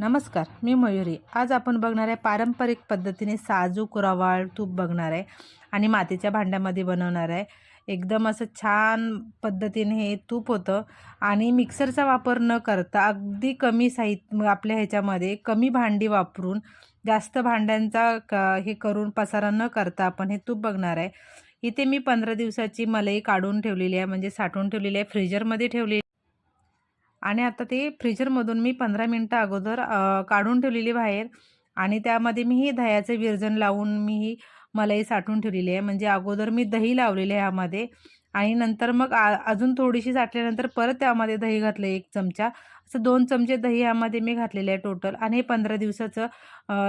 नमस्कार मी मयुरी. आज आपण बघणार आहे पारंपरिक पद्धतीने साजूक रवाळ तूप बघणार आहे आणि मातीच्या भांड्यामध्ये बनवणार आहे. एकदम असं छान पद्धतीने हे तूप होतं आणि मिक्सरचा वापर न करता अगदी कमी साहित्य आपल्या ह्याच्यामध्ये कमी भांडी वापरून जास्त भांड्यांचा क हे करून पसारा न करता आपण हे तूप बघणार आहे. इथे मी पंधरा दिवसाची मलई काढून ठेवलेली आहे म्हणजे साठवून ठेवलेली आहे फ्रीजरमध्ये ठेवलेली आणि आता ते फ्रीजरमधून मी पंधरा मिनटं अगोदर काढून ठेवलेली बाहेर आणि त्यामध्ये मी ही दह्याचं विरजन लावून मी ही मलाई साठवून ठेवलेली आहे. म्हणजे अगोदर मी दही लावलेले आहे ह्यामध्ये आणि नंतर मग आ अजून थोडीशी साठल्यानंतर परत त्यामध्ये दही घातलं एक चमचा. असं दोन चमचे दही यामध्ये मी घातलेले आहे टोटल आणि हे पंधरा दिवसाचं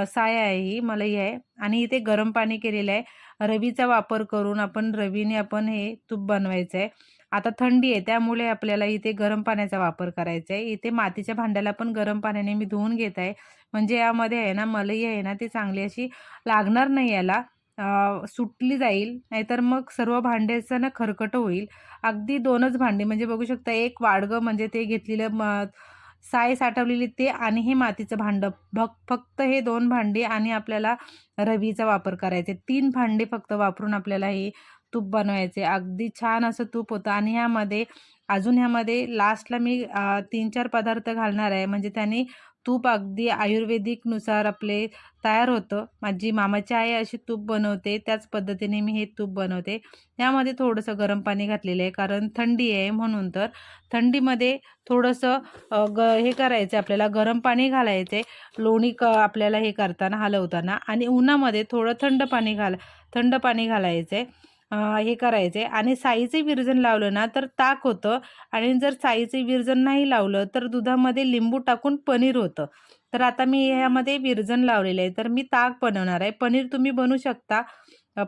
साय आहे ही मलाई आहे आणि इथे गरम पाणी केलेलं आहे. रवीचा वापर करून आपण रवीने आपण हे तूप बनवायचं आहे. आता थंडी आहे त्यामुळे आपल्याला इथे गरम पाण्याचा वापर करायचा आहे. इथे मातीच्या भांड्याला पण गरम पाण्याने मी धुवून घेत आहे. म्हणजे यामध्ये आहे ना मलई आहे ना ती चांगली अशी लागणार नाही याला. सुटली जाईल नाहीतर मग सर्व भांड्याचं ना खरकट होईल. अगदी दोनच भांडी म्हणजे बघू शकता एक वाडगं म्हणजे ते घेतलेलं म साय साठवलेली ते आणि हे मातीचं भांडं. भक फक्त हे दोन भांडी आणि आपल्याला रवीचा वापर करायचे तीन भांडे फक्त वापरून आपल्याला हे तूप बनवायचे. अगदी छान असं तूप होतं. आणि ह्यामध्ये अजून ह्यामध्ये लास्टला मी तीन चार पदार्थ घालणार आहे. म्हणजे त्याने तूप अगदी आयुर्वेदिकनुसार आपले तयार होतं. माझी मामाची आई अशी तूप बनवते. त्याच पद्धतीने मी हे तूप बनवते. यामध्ये थोडंसं गरम पाणी घातलेलं आहे. कारण थंडी आहे म्हणून तर. थंडीमध्ये थोडंसं ग हे करायचं आपल्याला. गरम पाणी घालायचं आहे. लोणी क आपल्याला हे करताना हलवताना. आणि उन्हामध्ये थोडं थंड पाणी घाल थंड पाणी घालायचं आहे. हे करायचं आहे आणि साईचं विरजन लावलं ना तर ताक होतं आणि जर साईचं विरजन नाही लावलं तर दुधामध्ये लिंबू टाकून पनीर होतं. तर आता मी ह्यामध्ये विरजन लावलेलं आहे तर मी ताक बनवणार आहे. पनीर तुम्ही बनवू शकता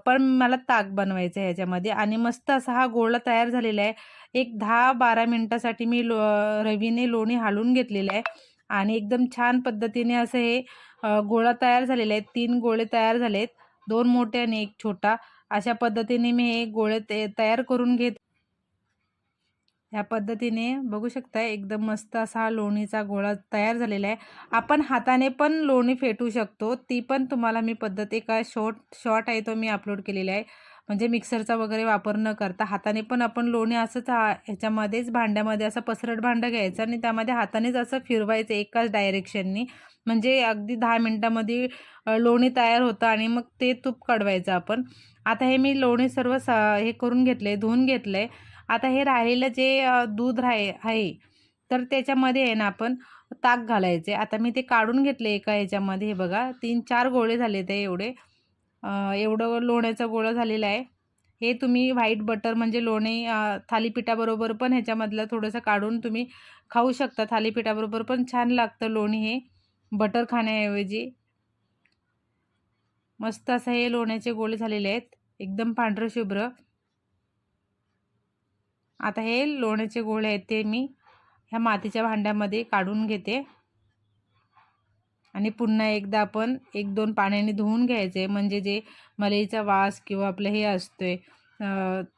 पण मला ताक बनवायचं आहे ह्याच्यामध्ये आणि मस्त असा हा गोळा तयार झालेला आहे. एक दहा बारा मिनटासाठी मी लो रवीने लोणी हालून घेतलेलं आहे आणि एकदम छान पद्धतीने असं हे गोळा तयार झालेले आहेत तीन गोळे तयार झालेत दोन मोठे आणि एक छोटा. अशा पद्धतीने मी हे गोळे ते तयार करून घेत ह्या पद्धतीने बघू शकता एकदम मस्त असा हा लोणीचा गोळा तयार झालेला आहे. आपण हाताने पण लोणी फेटू शकतो ती पण तुम्हाला मी पद्धत एका शॉर्ट शॉर्ट आहे तो मी अपलोड केलेला आहे. म्हणजे मिक्सरचा वगैरे वापर न करता हाताने पण आपण लोणी असंच ह्याच्यामध्येच भांड्यामध्ये असं पसरट भांडं घ्यायचं आणि त्यामध्ये हातानेच असं फिरवायचं एकाच डायरेक्शननी म्हणजे अगदी दहा मिनटामध्ये लोणी तयार होतं आणि मग ते तूप काढवायचं आपण. आता हे मी लोणी सर्व सा हे करून घेतलं आहे धुवून घेतलं आहे आता हे राहिलेलं जे दूध राहे आहे तर त्याच्यामध्ये आहे ना आपण ताक घालायचे. आता मी ते काढून घेतले एका ह्याच्यामध्ये हे बघा तीन चार गोळे झाले ते एवढे. एवढं लोण्याचा गोळा झालेला आहे. हे तुम्ही व्हाईट बटर म्हणजे लोणे थालीपीठाबरोबर पण ह्याच्यामधलं थोडंसं काढून तुम्ही खाऊ शकता. थालीपीठाबरोबर पण छान लागतं लोणी हे बटर खाण्याऐवजी. मस्त असं हे लोण्याचे गोळे झालेले आहेत. एकदम पांढरं शुभ्र. आता हे लोण्याचे गोळे आहेत ते मी ह्या मातीच्या भांड्यामध्ये काढून घेते. आणि पुन्हा एकदा आपण एक दोन पाण्याने धुवून घ्यायचे. म्हणजे जे मलईचा वास किंवा आपलं हे असतोय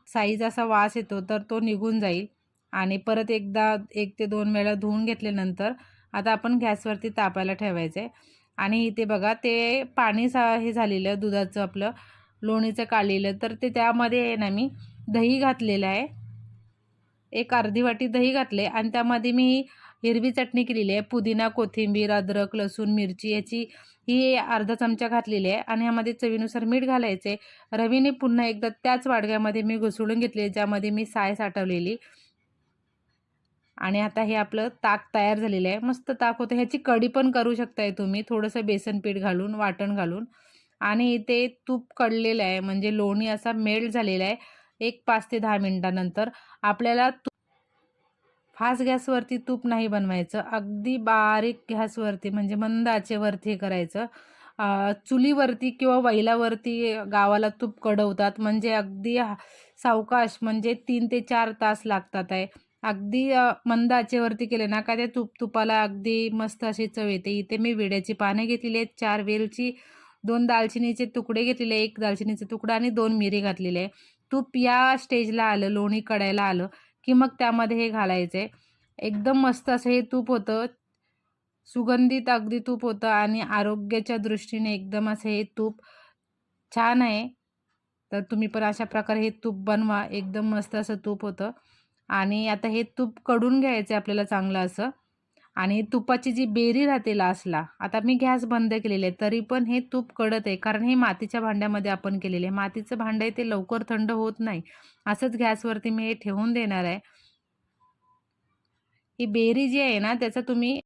साईज असा वास येतो तर तो निघून जाईल. आणि परत एकदा एक ते दोन वेळा धुवून घेतल्यानंतर आता आपण गॅसवरती तापायला ठेवायचं. आहे आणि इथे बघा ते पाणी सा हे झालेलं दुधाचं आपलं लोणीचं काढलेलं तर ते त्यामध्ये आहे ना मी दही घातलेलं आहे. एक अर्धी वाटी दही घातले आणि त्यामध्ये मी हिरवी चटणी केलेली आहे. पुदिना कोथिंबीर अद्रक लसूण मिरची याची ही अर्धा चमचा घातलेली आहे आणि ह्यामध्ये चवीनुसार मीठ घालायचे. रवीने पुन्हा एकदा त्याच वाडग्यामध्ये मी घुसळून घेतले ज्यामध्ये मी साय साठवलेली. आणि आता हे आपलं ताक तयार झालेलं आहे. मस्त ताक होतं. ह्याची कढी पण करू शकताय तुम्ही. थोडंसं बेसन पीठ घालून वाटण घालून. आणि इथे तूप कडलेलं आहे. म्हणजे लोणी असा मेल्ट झालेला आहे. एक पाच ते दहा मिनटानंतर आपल्याला फास्ट गॅसवरती तूप नाही बनवायचं. अगदी बारीक गॅसवरती म्हणजे मंद आचेवरती हे करायचं. चुलीवरती किंवा वैलावरती गावाला तूप कडवतात. म्हणजे अगदी हा- सावकाश म्हणजे तीन ते चार तास लागतात आहे. अगदी मंद आचेवरती केले ना का त्या तूप तुपाला अगदी मस्त अशी चव येते. इथे मी विड्याची पाने घेतलेली आहेत. चार वेलची दोन दालचिनीचे तुकडे घेतलेले एक दालचिनीचे तुकडा आणि दोन मिरी घातलेले आहे. तूप या स्टेजला आलं लोणी कडायला आलं. की मग त्यामध्ये हे घालायचं. आहे एकदम मस्त असं हे तूप होतं. सुगंधित अगदी तूप होतं आणि आरोग्याच्या दृष्टीने एकदम असं हे तूप छान आहे. तर तुम्ही पण अशा प्रकारे हे तूप बनवा. एकदम मस्त असं तूप होतं. आणि आता हे तूपकडून घ्यायचं आहे आपल्याला चांगलं असं. आणि तुपाची जी बेरी राहते लास्टला आता मी गॅस बंद केलेले आहे तरी पण हे तूप कडत आहे कारण हे मातीच्या भांड्यामध्ये आपण केलेले आहे. मातीचं भांडं आहे ते लवकर थंड होत नाही. असंच गॅसवरती मी हे ठेवून देणार आहे. ही बेरी जी आहे ना त्याचा तुम्ही